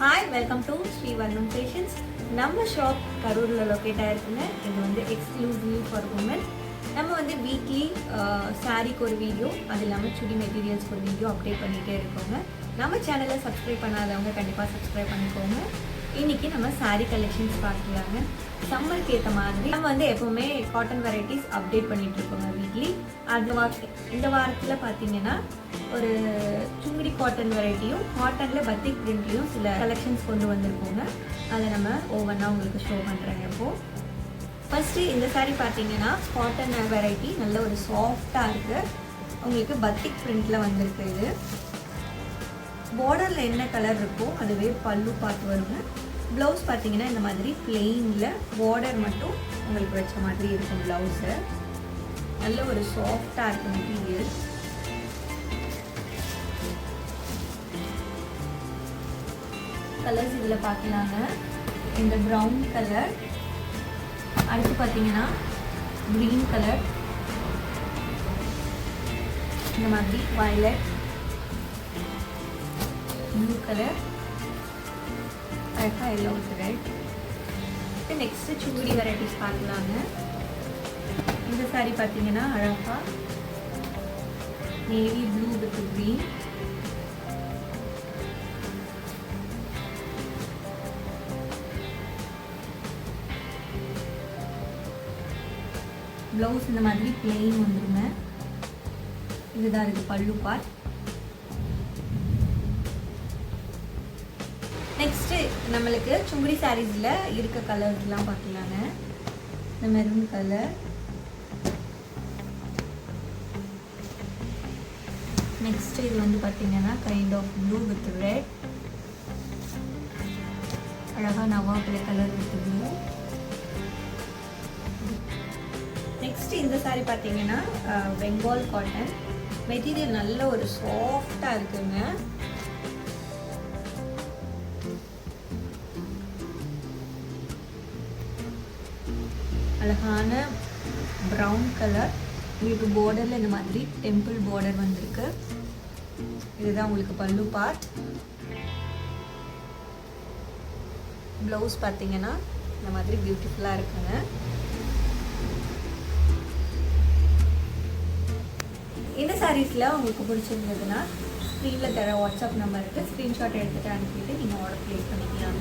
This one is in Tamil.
ஹாய் வெல்கம் டு ஸ்ரீ வர்ணம் ஃபேஷன்ஸ் நம்ம ஷாப் கரூரில் லொக்கேட் ஆயிருக்குங்க. இது வந்து எக்ஸ்க்ளூசிவ் ஃபார் உமன் நம்ம வந்து வீக்லி சாரீக்கு ஒரு வீடியோ அது இல்லாமல் சுடி மெட்டீரியல்ஸ்க்கு ஒரு வீடியோ அப்டேட் பண்ணிகிட்டே இருக்கோங்க. நம்ம சேனலை சப்ஸ்கிரைப் பண்ணாதவங்க கண்டிப்பாக சப்ஸ்கிரைப் பண்ணிக்கோங்க. இன்னைக்கு நம்ம saree கலெக்ஷன்ஸ் பார்க்கலாங்க. சம்மருக்கு ஏற்ற மாதிரி நம்ம வந்து எப்போவுமே காட்டன் வெரைட்டிஸ் அப்டேட் பண்ணிட்டு இருக்கோங்க வீக்லி அந்த வார இந்த வாரத்தில் பார்த்தீங்கன்னா ஒரு சுங்குடி காட்டன் வெரைட்டியும் காட்டனில் பத்திக் பிரிண்ட்லையும் சில கலெக்ஷன்ஸ் கொண்டு வந்திருக்கோங்க அதை நம்ம ஒவ்வொன்றா உங்களுக்கு ஷோ பண்ணுறேங்க இப்போது ஃபஸ்ட்டு இந்த சாரீ பார்த்தீங்கன்னா காட்டன் வெரைட்டி நல்ல ஒரு சாஃப்டாக இருக்குது உங்களுக்கு பத்திக் பிரிண்டில் வந்திருக்கு இது. பார்டரில் என்ன கலர் இருக்கோ அதுவே பல்லு பார்த்து வருங்க ப்ளவுஸ் பார்த்தீங்கன்னா இந்த மாதிரி பிளெயினில் பார்டர் மட்டும் உங்களுக்கு வச்ச மாதிரி இருக்கும் ப்ளவுஸு நல்ல ஒரு சாஃப்டாக இருக்கும் மெட்டீரியல் கலர்ஸ் இதில் பார்க்கலாங்க. இந்த ப்ரௌன் கலர் அடுத்து பார்த்தீங்கன்னா க்ரீன் கலர் இந்த மாதிரி வயலட் ப்ளூ கலர் அழகாக yellow red next Sungudi varieties பார்க்கலாங்க. இந்த சாரி பார்த்தீங்கன்னா அழகாக navy blue with green blouse இந்த மாதிரி பிளெயின் வந்துருங்க. இதுதான் இருக்குது பல்லு பார்ட் நம்மளுக்கு சுங்குடி சாரீஸில் இருக்க கலர்ஸ்லாம் பார்க்கலாங்க இந்த மெரூன் கலர் நெக்ஸ்ட் இது வந்து பார்த்தீங்கன்னா kind of blue with red அழகாக நவாப்பிளை கலர் வித் ப்ளூ நெக்ஸ்ட் இந்த சாரி பார்த்தீங்கன்னா பெங்கால் காட்டன் மெட்டீரியல் நல்ல ஒரு சாஃப்டாக இருக்குங்க. அழகான ப்ரௌன் கலர் உங்களுக்கு பார்டரில் இந்த மாதிரி டெம்பிள் பார்டர் வந்திருக்கு. இதுதான் உங்களுக்கு பல்லு பார்ட் ப்ளவுஸ் பார்த்தீங்கன்னா இந்த மாதிரி பியூட்டிஃபுல்லாக இருக்குங்க. இந்த சாரீஸில் உங்களுக்கு பிடிச்சிருந்ததுன்னா ஸ்க்ரீனில் தர வாட்ஸ்அப் நம்பருக்கு ஸ்க்ரீன்ஷாட் எடுத்துகிட்டு அனுப்பிட்டு நீங்கள் ஆர்டர் ப்ளேஸ் பண்ணிக்கலாம்